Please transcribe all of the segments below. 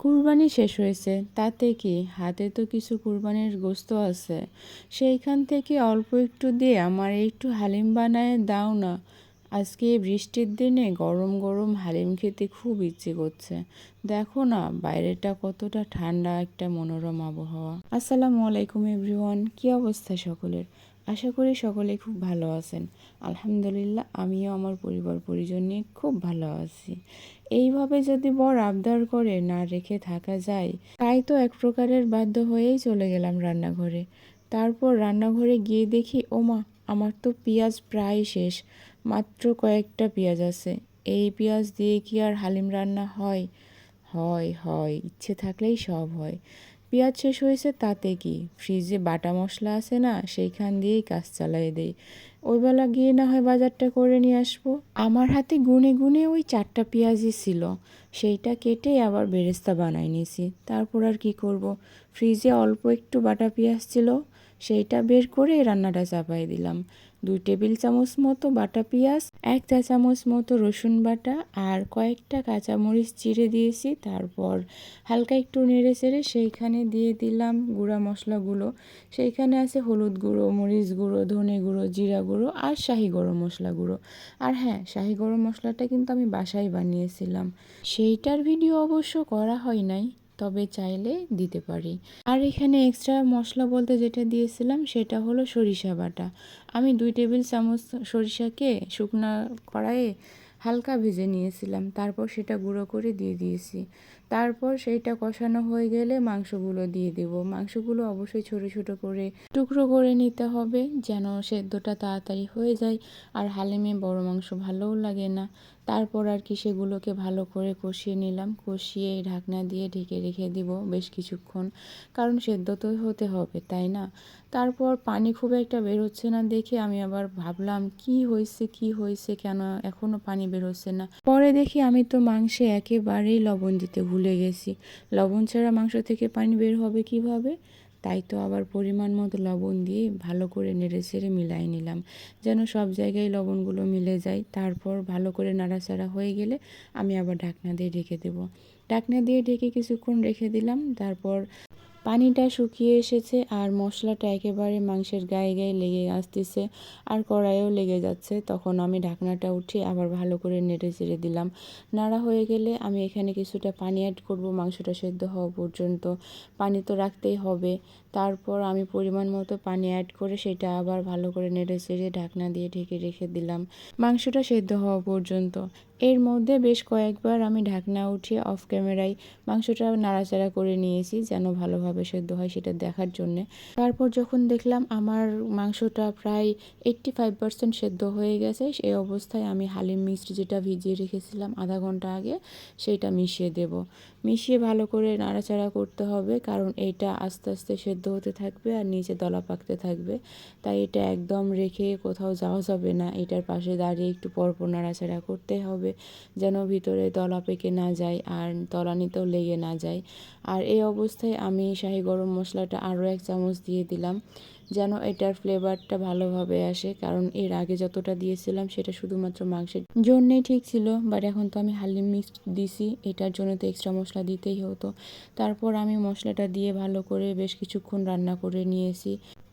কুরবানি শেষ হয়েছে, তাতে কি? হাতে তো কিছু কুরবানির গোস্ত আছে। সেইখান থেকে অল্প একটু দিয়ে আমার একটু হালিম বানায় দাও না। আজকে বৃষ্টির দিনে গরম গরম হালিম খেতে খুব ইচ্ছে করছে। দেখো না, বাইরেটা কতটা ঠান্ডা একটা মনোরম আবহাওয়া। আসসালামু আলাইকুম এভরিওয়ান, কি অবস্থা সকলের? আশা করি সকলে খুব ভালো আছেন। আলহামদুলিল্লাহ, আমিও আমার পরিবার পরিজন নিয়ে খুব ভালো আছি। এইভাবে যদি বর আবদার করে না রেখে থাকা যায়, তাই তো এক প্রকারের বাধ্য হয়েই চলে গেলাম রান্নাঘরে। তারপর রান্নাঘরে গিয়ে দেখি, ওমা, আমার তো পেঁয়াজ প্রায় শেষ, মাত্র কয়েকটা পেঁয়াজ আছে। এই পেঁয়াজ দিয়ে কি আর হালিম রান্না হয়? হয় হয়, ইচ্ছে থাকলেই সব হয়। পেঁয়াজ শেষ হয়েছে তাতে কি? ফ্রিজে বাটা মশলা আছে না, সেইখান দিয়েই কাজ চালাই দেই। ওইবেলা গিয়ে না হয় বাজারটা করে নিয়ে আসব। আমার হাতে গুনে গুনে ওই চারটা পেঁয়াজই ছিল। সেইটা কেটে আবার বেরেস্তা বানাই নিয়েছি। তারপর আর কি করব? ফ্রিজে অল্প একটু বাটা পেঁয়াজ ছিল। সেইটা বের করে রান্নাটা চাপাই দিলাম। দুই টেবিল চামচ মতো বাটা পেঁয়াজ, এক চা চামচ মতো রসুন বাটা আর কয়েকটা কাঁচামরিচ চিড়ে দিয়েছি। তারপর হালকা একটু নেড়ে চেড়ে সেইখানে দিয়ে দিলাম গুঁড়া মশলাগুলো। সেইখানে আছে হলুদ গুঁড়ো, মরিচ গুঁড়ো, ধনে গুঁড়ো, জিরা গুঁড়ো আর শাহি গরম মশলা গুঁড়ো। আর হ্যাঁ শাহি গরম মশলাটা কিন্তু আমি বাসায় বানিয়েছিলাম। সেইটার ভিডিও অবশ্য করা হয় নাই। তবে চাইলে দিতে পারি। আর এখানে এক্সট্রা মশলা বলতে যেটা দিয়েছিলাম সেটা হলো সরিষা বাটা। আমি দুই টেবিল চামচ সরিষাকে শুকনা কড়াইয়ে হালকা ভেজে নিয়েছিলাম। তারপর সেটা গুঁড়ো করে দিয়ে দিয়েছি। তারপর সেইটা কষানো হয়ে গেলে মাংসগুলো দিয়ে দেব। মাংসগুলো অবশ্যই ছোট ছোট করে টুকরো করে নিতে হবে যেন সেদ্ধটা তাড়াতাড়ি হয়ে যায়। আর হালিমে বড় মাংস ভালোও লাগে না। তারপর আর কি সেগুলোকে ভালো করে কষিয়ে নিলাম। কষিয়ে ঢাকনা দিয়ে ঢেকে রেখে দিব বেশ কিছুক্ষণ। কারণ সেদ্ধ তো হতে হবে, তাই না? তারপর পানি খুব একটা বের হচ্ছে না দেখে আমি আবার ভাবলাম, কি হয়েছে কি হয়েছে, কেন এখনও পানি বের হচ্ছে না? পরে দেখি আমি তো মাংসে একেবারেই লবণ দিতে ভুলে গেছি। লবণ ছাড়া মাংস থেকে পানি বের হবে কীভাবে? তাই তো আবার পরিমাণ মতো লবণ দিয়ে ভালো করে নেড়ে চেড়ে মিলাই নিলাম, যেন সব জায়গায় লবণগুলো মিলে যায়। তারপর ভালো করে নাড়াচাড়া হয়ে গেলে আমি আবার ঢাকনা দিয়ে ঢেকে দেবো। ঢাকনা দিয়ে ঢেকে কিছুক্ষণ রেখে দিলাম। তারপর পানিটা শুকিয়ে এসেছে আর মশলাটা একেবারে মাংসের গায়ে গায়ে লেগে আসতেছে আর কড়াইও লেগে যাচ্ছে। তখন আমি ঢাকনাটা উঠে আবার ভালো করে নেড়ে চেড়ে দিলাম। নাড়া হয়ে গেলে আমি এখানে কিছুটা পানি অ্যাড করব। মাংসটা সেদ্ধ হওয়া পর্যন্ত পানি তো রাখতেই হবে। তারপর আমি পরিমাণ মতো পানি অ্যাড করে সেটা আবার ভালো করে নেড়ে চেড়ে ঢাকনা দিয়ে ঢেকে রেখে দিলাম। মাংসটা সেদ্ধ হওয়া পর্যন্ত এর মধ্যে বেশ কয়েকবার আমি ঢাকনা উঠিয়ে অফ ক্যামেরায় মাংসটা নাড়াচাড়া করে নিয়েছি যেন ভালোভাবে সেদ্ধ হয় সেটা দেখার জন্যে। তারপর যখন দেখলাম আমার মাংসটা প্রায় এইট্টি ফাইভ পার্সেন্ট সেদ্ধ হয়ে গেছে, সেই অবস্থায় আমি হালিম মিষ্টি যেটা ভিজিয়ে রেখেছিলাম আধা ঘণ্টা আগে, সেটা মিশিয়ে দেব। মিশিয়ে ভালো করে নাড়াচাড়া করতে হবে, কারণ এটা আস্তে আস্তে সেদ্ধ হতে থাকবে আর নিচে দলা পাকতে থাকবে। তাই এটা একদম রেখে কোথাও যাওয়া যাবে না। এটার পাশে দাঁড়িয়ে একটু পরপর নাড়াচাড়া করতে হবে। যেন ভিতরে তলা পেকে না যায় আর তলানিতেও লেগে না যায়। আর এই অবস্থায় আমি শাহি গরম মশলাটা আরও এক চামচ দিয়ে দিলাম, যেন এটার ফ্লেভারটা ভালোভাবে আসে। কারণ এর আগে যতটা দিয়েছিলাম, সেটা শুধুমাত্র মাংসের জন্যেই ঠিক ছিল বাট এখন তো আমি হালিম মিক্স দিছি, এটার জন্য তো এক্সট্রা মশলা দিতেই হতো। তারপর আমি মশলাটা দিয়ে ভালো করে বেশ কিছুক্ষণ রান্না করে নিয়েছি।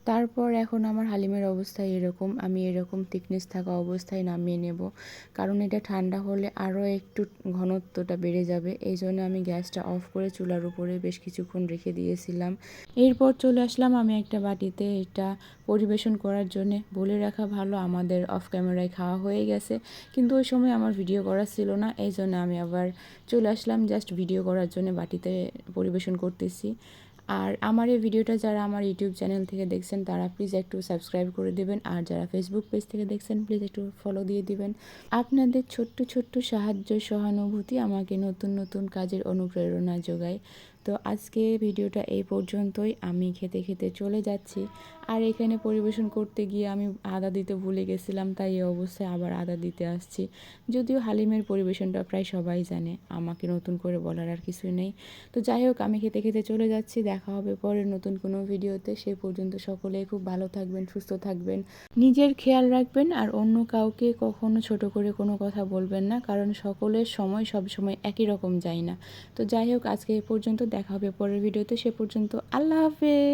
তারপর এখন আমার হালিমের অবস্থা এরকম, আমি এরকম থিকনেস থাকা অবস্থায় নামিয়ে নেব। কারণ এটা ঠান্ডা হলে আরও একটু ঘনত্বটা বেড়ে যাবে। এই জন্য আমি গ্যাসটা অফ করে চুলার উপরে বেশ কিছুক্ষণ রেখে দিয়েছিলাম। এরপর চলে আসলাম আমি একটা বাটিতে এটা পরিবেশন করার জন্যে। বলে রাখা ভালো, আমাদের অফ ক্যামেরায় খাওয়া হয়ে গেছে। কিন্তু ওই সময় আমার ভিডিও করা ছিল না, এই জন্য আমি আবার চলে আসলাম জাস্ট ভিডিও করার জন্য বাটিতে পরিবেশন করতেছি। আর আমার এই ভিডিওটা যারা আমার ইউটিউব চ্যানেল থেকে দেখছেন, তারা প্লিজ একটু সাবস্ক্রাইব করে দেবেন। আর যারা ফেসবুক পেজ থেকে দেখছেন প্লিজ একটু ফলো দিয়ে দিবেন। আপনাদের ছোট্ট ছোট্ট সাহায্য, সহানুভূতি আমাকে নতুন নতুন কাজের অনুপ্রেরণা যোগায়। তো আজকে ভিডিওটা এই পর্যন্তই। আমি খেতে খেতে চলে যাচ্ছি। আর এখানে পরিবেশন করতে গিয়ে আমি আদা দিতে ভুলে গেছিলাম, তাই এই অবস্থায় আবার আদা দিতে আসছি। যদিও হালিমের পরিবেশনটা প্রায় সবাই জানে, আমাকে নতুন করে বলার আর কিছুই নেই। তো যাই হোক, আমি খেতে খেতে চলে যাচ্ছি। দেখা হবে পরের নতুন কোনো ভিডিওতে। সে পর্যন্ত সকলে খুব ভালো থাকবেন, সুস্থ থাকবেন। নিজের খেয়াল রাখবেন আর অন্য কাউকে কখনো ছোট করে কোনো কথা বলবেন না, কারণ সকলের সময় সব সময় একই রকম যায় না। তো যাই হোক, আজকে এ পর্যন্ত। দেখা হবে পরের ভিডিওতে সে পর্যন্ত আল্লাহ হাফেজ।